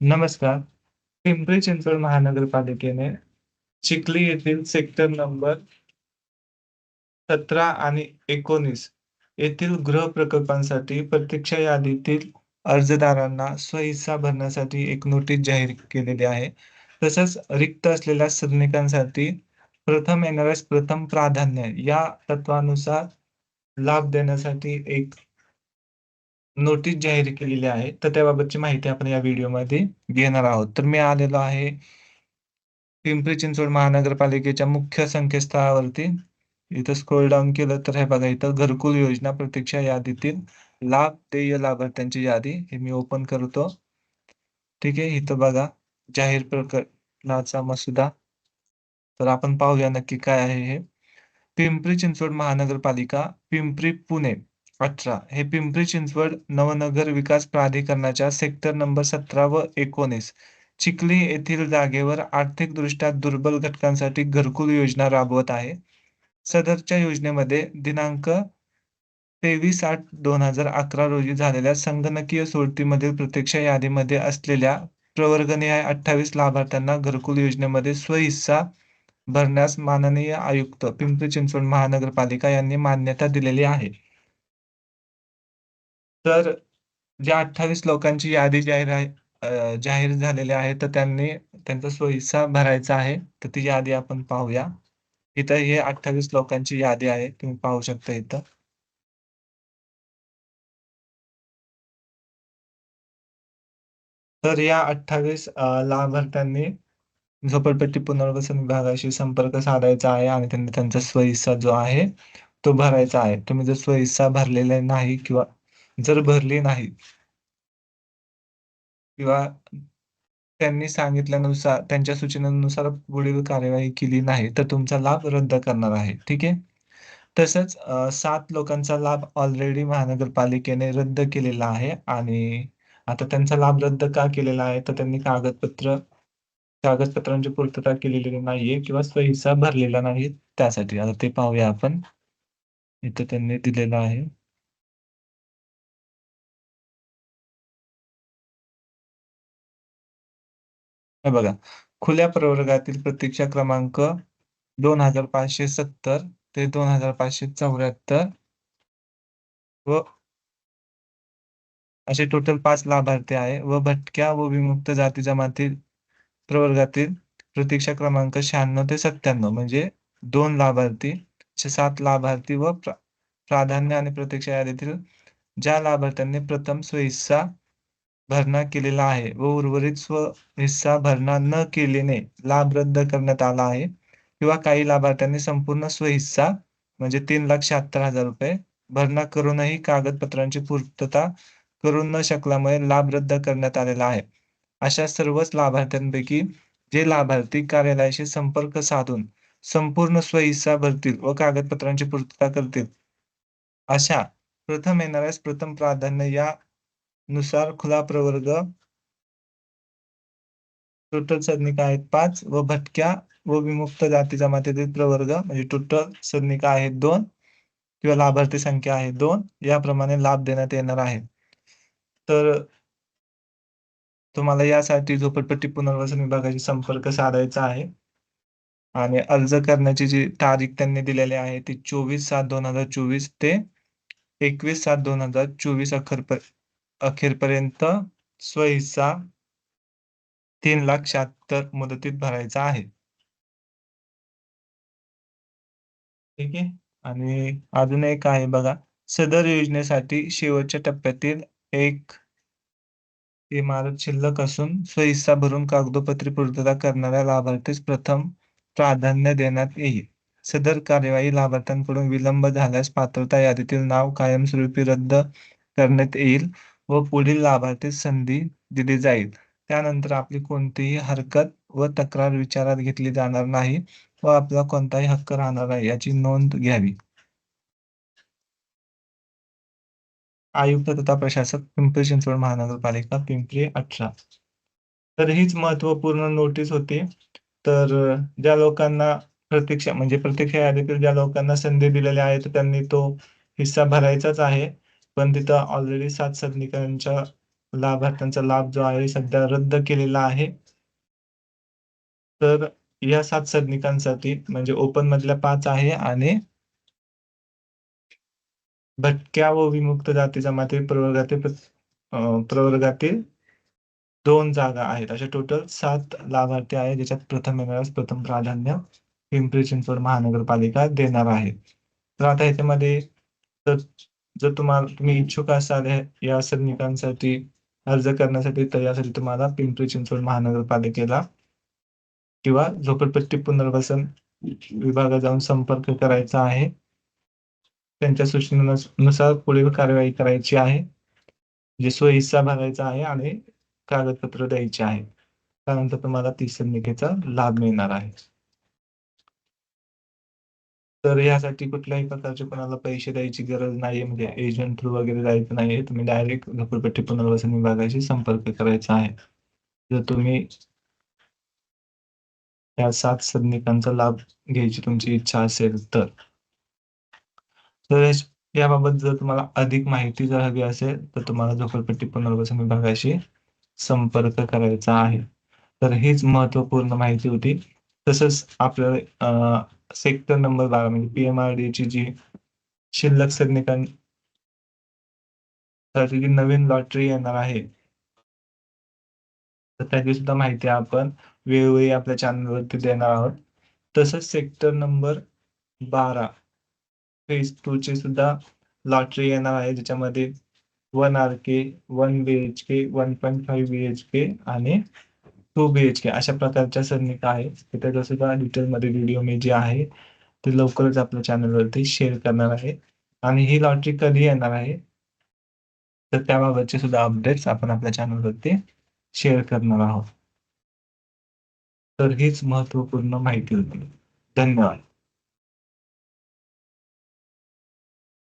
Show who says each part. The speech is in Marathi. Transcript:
Speaker 1: नमस्कार. पिंपरी चिंचवड महानगरपालिकेने चिखली येथील सेक्टर नंबर सतरा आणि एकोणीस येथील गृह प्रकल्पांसाठी प्रतीक्षा यादीतील अर्जदारांना स्वहिस्सा भरण्यासाठी एक नोटीस जाहीर केलेली आहे. तसंच रिक्त असलेल्या सदनिकांसाठी प्रथम येणाऱ्यास प्रथम प्राधान्य या तत्वानुसार लाभ देण्यासाठी एक नोटीस जाहीर केलेली आहे. तर त्याबाबतची माहिती आपण या व्हिडिओमध्ये घेणार आहोत. तर मी आलेलो आहे पिंपरी चिंचवड महानगरपालिकेच्या मुख्य संकेतस्थळावरती. इथं स्क्रोल डाऊन केलं तर हे बघा इथं घरकुल योजना प्रतीक्षा यादीतील लाभ देय लाभार्थ्यांची यादी हे मी ओपन करतो. ठीक आहे इथं बघा जाहीर प्रकरणाचा मसुदा. तर आपण पाहूया नक्की काय आहे हे. पिंपरी चिंचवड महानगरपालिका पिंपरी पुणे. अठरा. हे पिंपरी चिंचवड नवनगर विकास प्राधिकरणाच्या सेक्टर नंबर सतरा व एकोणीस. चिखली येथील जागेवर आर्थिकदृष्ट्या दुर्बल घटकांसाठी घरकुल योजना राबवत आहे. सदरच्या योजनेमध्ये दिनांक तेवीस आठ दोन हजार अकरा रोजी झालेल्या संगणकीय सोडतीमधील प्रत्यक्ष यादीमध्ये असलेल्या प्रवर्गनिहाय अठ्ठावीस लाभार्थ्यांना घरकुल योजनेमध्ये स्वहिस्सा भरण्यास माननीय आयुक्त पिंपरी चिंचवड महानगरपालिका यांनी मान्यता दिलेली आहे. तर ज्या अठ्ठावीस लोकांची यादी जाहीर आहे जाहीर झालेली आहे तर त्यांनी त्यांचा सोयीचा भरायचा आहे तर ती यादी आपण पाहूया. इथं हे अठ्ठावीस लोकांची यादी आहे तुम्ही पाहू शकता इथं. तर या अठ्ठावीस लाभार्थ्यांनी झोपडपट्टी पुनर्वसन विभागाशी संपर्क साधायचा आहे आणि त्यांनी त्यांचा स्वहिस्सा जो आहे तो भरायचा आहे. तुम्ही जर स्वहिस्सा भरलेला नाही किंवा जर भरली नाही किंवा त्यांनी सांगितल्यानुसार त्यांच्या सूचनेनुसार पुढील कार्यवाही केली नाही तर तुमचा लाभ रद्द करणार आहे. ठीक आहे? तसंच सात लोकांचा लाभ ऑलरेडी महानगरपालिकेने रद्द केलेला आहे आणि आता त्यांचा लाभ रद्द का केलेला आहे? तर त्यांनी कागदपत्र कागदपत्रांची पूर्तता केलेली नाहीये किंवा स्वहिस्सा भरलेला नाही त्यासाठी. आता ते पाहूया आपण. इथं त्यांनी दिलेलं आहे. हे बघा. खुल्या प्रवर्गातील प्रतीक्षा क्रमांक दोन हजार पाचशे सत्तर ते दोन हजार पाचशे चौऱ्याहत्तर व असे टोटल पाच लाभार्थी आहे व भटक्या व विमुक्त जाती जमाती प्रवर्गातील प्रतीक्षा क्रमांक शहाण्णव ते सत्त्याण्णव म्हणजे दोन लाभार्थी सात लाभार्थी व प्राधान्य आणि प्रतीक्षा यादीतील ज्या लाभार्थ्यांनी प्रथम स्वहिस्सा भरणा केलेला आहे व उर्वरित स्व हिस्सा भरणा न केल्याने लाभ रद्द करण्यात आला आहे. किंवा काही लाभार्थ्यांनी संपूर्ण स्वहिस्सा म्हणजे तीन लाख शहात्तर हजार रुपये भरणा करूनही कागदपत्रांची पूर्तता करू न शकल्यामुळे लाभ रद्द करण्यात आलेला आहे. अशा सर्वच लाभार्थ्यांपैकी जे लाभार्थी कार्यालयाशी संपर्क साधून संपूर्ण स्वहिस्सा भरतील व कागदपत्रांची पूर्तता करतील अशा प्रथम येणाऱ्यास प्रथम प्राधान्य या नुसार खुला प्रवर्ग टोटल सदनिका आहेत पाच व भटक्या व विमुक्त जाती जमातीतील प्रवर्ग म्हणजे टोटल सदनिका आहेत दोन किंवा लाभार्थी संख्या आहे दोन याप्रमाणे लाभ देण्यात येणार आहे. तर तुम्हाला यासाठी झोपडपट्टी पुनर्वसन विभागाशी संपर्क साधायचा आहे. आणि अर्ज करण्याची जी तारीख त्यांनी दिलेली आहे ती चोवीस सात दोन हजार चोवीस ते एकवीस सात दोन हजार चोवीस अखेरपर्यंत अखेरपर्यंत स्वहिस्सा तीन लाख शहात्तर मुदतीत भरायचा आहे. ठीक आहे? आणि अजून एक आहे बघा. सदर योजनेसाठी शेवटच्या टप्प्यातील एक इमारत शिल्लक असून स्वहिस्सा भरून कागदोपत्री पूर्तता करणाऱ्या लाभार्थीस प्रथम प्राधान्य देण्यात येईल. सदर कार्यवाही लाभार्थ्यांकडून विलंब झाल्यास पात्रता यादीतील नाव कायमस्वरूपी रद्द करण्यात येईल. व पुढील लाभार्थी संधी दिली जाईल. त्यानंतर आपली कोणतीही हरकत व तक्रार विचारात घेतली जाणार नाही व आपला कोणताही हक्क राहणार नाही याची नोंद घ्यावी. आयुक्त तथा प्रशासक पिंपरी चिंचवड महानगरपालिका पिंपरी अठरा. तर हीच महत्त्वपूर्ण नोटीस होती. तर ज्या लोकांना प्रतीक्षा म्हणजे प्रतीक्षा यादीतील ज्या लोकांना संधी दिलेल्या आहेत त्यांनी तो हिस्सा भरायचाच आहे. पण तिथं ऑलरेडी सात सदनिकांच्या लाभार्थ्यांचा लाभ जो आहे सध्या रद्द केलेला आहे. तर या सात सदनिकांसाठी म्हणजे ओपन मधल्या पाच आहे आणि भटक्या व विमुक्त जाती जमाती प्रवर्गातील प्रवर्गातील दोन जागा आहेत. अशा टोटल सात लाभार्थी आहेत ज्याच्यात प्रथम येणाऱ्यास प्रथम प्राधान्य पिंपरी चिंचवड महानगरपालिका देणार आहे. तर आता ह्याच्यामध्ये जर तुम्हाला तुम्ही इच्छुक असाल या सदनिकांसाठी अर्ज करण्यासाठी तर यासाठी तुम्हाला पिंपरी चिंचवड महानगरपालिकेला किंवा झोपडपट्टी पुनर्वसन विभागात जाऊन संपर्क करायचा आहे. त्यांच्या सूचनेनुसार पुढील कार्यवाही करायची आहे. जे स्वहिस्सा भरायचा आहे आणि कागदपत्र द्यायची आहे. त्यानंतर तुम्हाला तीस सदनिकेचा लाभ मिळणार आहे. तर यासाठी कुठल्याही प्रकारचे कोणाला पैसे द्यायची गरज नाहीये. म्हणजे एजंट थ्रू वगैरे जायचं नाहीये. तुम्ही डायरेक्ट झोपडपट्टी पुनर्वसन विभागाशी संपर्क करायचा आहे. जर तुम्ही या सात सदनिकांचा लाभ घ्यायची तुमची इच्छा असेल तर. तर याबाबत जर तुम्हाला अधिक माहिती जर हवी असेल तर तुम्हाला झोपडपट्टी पुनर्वसन विभागाशी संपर्क करायचा आहे. तर हीच महत्त्वपूर्ण माहिती होती. तसंच आपल्याला सेक्टर नंबर बारा म्हणजे पीएमआरडी ची जी शिल्लक सैनिकांसाठी जी नवीन लॉटरी येणार आहे तर त्याची सुद्धा माहिती आपण वेळोवेळी आपल्या चॅनलवरती देणार आहोत. तसंच सेक्टर नंबर बारा फेज टू ची सुद्धा लॉटरी येणार आहे ज्याच्यामध्ये one R K one B H K one point five B H K आणि टू बी एच के अशा प्रकारच्या सैनिका आहेत. तर त्याचा सुद्धा डिटेलमध्ये व्हिडिओ मी जे आहे ते लवकरच आपल्या चॅनलवरती शेअर करणार आहे. आणि ही लॉटरी कधी येणार आहे? तर त्याबाबतचे सुद्धा अपडेट्स आपण आपल्या चॅनलवरती शेअर करणार आहोत. तर हीच महत्त्वपूर्ण माहिती होती. धन्यवाद.